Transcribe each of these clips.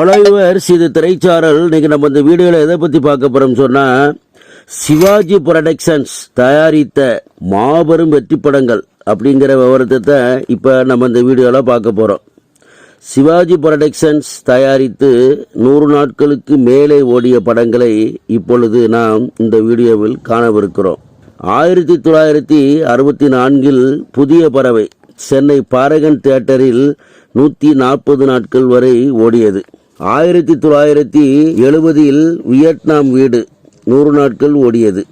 அலைவர்ஸ் இது திரைச்சாரல். இன்றைக்கி நம்ம இந்த வீடியோவில் எதை பற்றி பார்க்க போகிறோம்னு சொன்னால் சிவாஜி ப்ரொடக்ஷன்ஸ் தயாரித்த மாபெரும் வெற்றி படங்கள் அப்படிங்கிற விவரத்தை தான் இப்போ நம்ம இந்த வீடியோவில் பார்க்க போகிறோம் சிவாஜி ப்ரொடக்ஷன்ஸ் தயாரித்து நூறு நாட்களுக்கு மேலே ஓடிய படங்களை இப்பொழுது நாம் இந்த வீடியோவில் காணவிருக்கிறோம். ஆயிரத்தி தொள்ளாயிரத்தி அறுபத்தி நான்கில் புதிய பறவை சென்னை பாரகன் தியேட்டரில் நூற்றி நாற்பது நாட்கள் வரை ஓடியது. ஆயிரத்தி தொள்ளாயிரத்தி எழுபதில் வியட்நாம் வீடு நூறு நாட்கள் ஓடியது.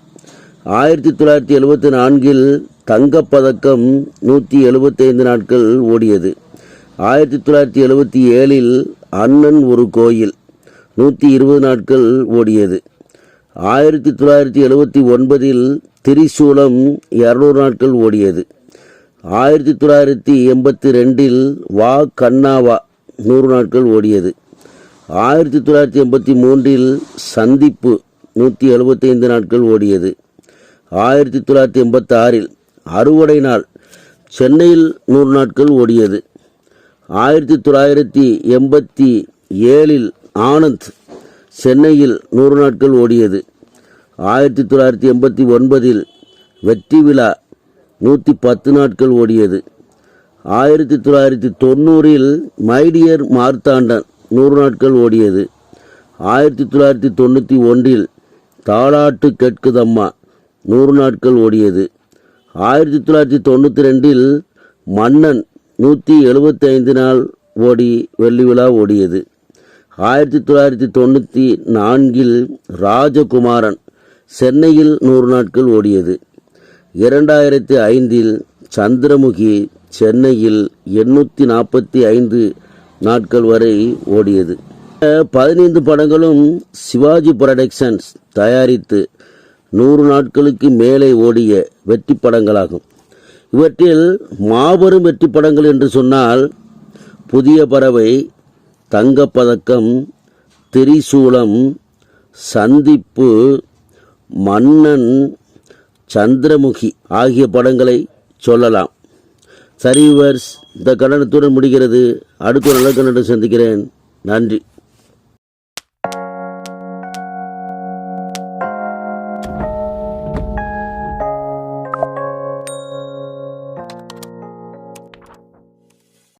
ஆயிரத்தி தொள்ளாயிரத்தி எழுபத்தி நான்கில் தங்கப்பதக்கம் நூற்றி எழுபத்தைந்து நாட்கள் ஓடியது. ஆயிரத்தி தொள்ளாயிரத்தி எழுபத்தி ஏழில் அண்ணன் ஒரு கோயில் நூற்றி இருபது நாட்கள் ஓடியது. ஆயிரத்தி தொள்ளாயிரத்தி எழுபத்தி ஒன்பதில் திரிசூலம் இரநூறு நாட்கள் ஓடியது. ஆயிரத்தி தொள்ளாயிரத்தி எண்பத்தி ரெண்டில் வா கண்ணாவா நூறு நாட்கள் ஓடியது. ஆயிரத்தி தொள்ளாயிரத்தி எண்பத்தி மூன்றில் சந்திப்பு நூற்றி எழுபத்தைந்து நாட்கள் ஓடியது. ஆயிரத்தி தொள்ளாயிரத்தி எண்பத்தாறில் அறுவடை நாள் சென்னையில் நூறு நாட்கள் ஓடியது. ஆயிரத்தி தொள்ளாயிரத்தி எண்பத்தி ஏழில் ஆனந்த் சென்னையில் நூறு நாட்கள் ஓடியது. ஆயிரத்தி தொள்ளாயிரத்தி எண்பத்தி ஒன்பதில் வெற்றி விழா நூற்றி பத்து நாட்கள் ஓடியது. ஆயிரத்தி தொள்ளாயிரத்தி தொண்ணூறில் மைடியர் மார்த்தாண்டன் நூறு நாட்கள் ஓடியது. ஆயிரத்தி தொள்ளாயிரத்தி தொண்ணூற்றி ஒன்றில் தாலாட்டு கேட்குதம்மா நூறு நாட்கள் ஓடியது. ஆயிரத்தி தொள்ளாயிரத்தி தொண்ணூற்றி ரெண்டில் மன்னன் நூற்றி எழுபத்தி ஐந்து நாள் ஓடி வெள்ளி விழா ஓடியது. ஆயிரத்தி தொள்ளாயிரத்தி தொண்ணூற்றி நான்கில் ராஜகுமாரன் சென்னையில் நூறு நாட்கள் ஓடியது. இரண்டாயிரத்தி ஐந்தில் சந்திரமுகி சென்னையில் எண்ணூற்றி நாற்பத்தி ஐந்து நாட்கள் வரை ஓடியது. பதினைந்து படங்களும் சிவாஜி புரொடக்ஷன்ஸ் தயாரித்து நூறு நாட்களுக்கு மேலே ஓடிய வெற்றி படங்களாகும். இவற்றில் மாபெரும் வெற்றி படங்கள் என்று சொன்னால் புதிய பறவை தங்கப்பதக்கம் திரிசூலம் சந்திப்பு மன்னன் சந்திரமுகி ஆகிய படங்களை சொல்லலாம். சரிவர்ஸ் இந்த கண்டனத்துடன் முடிகிறது. அடுத்த ஒரு நல்ல கண்டனம் சந்திக்கிறேன். நன்றி.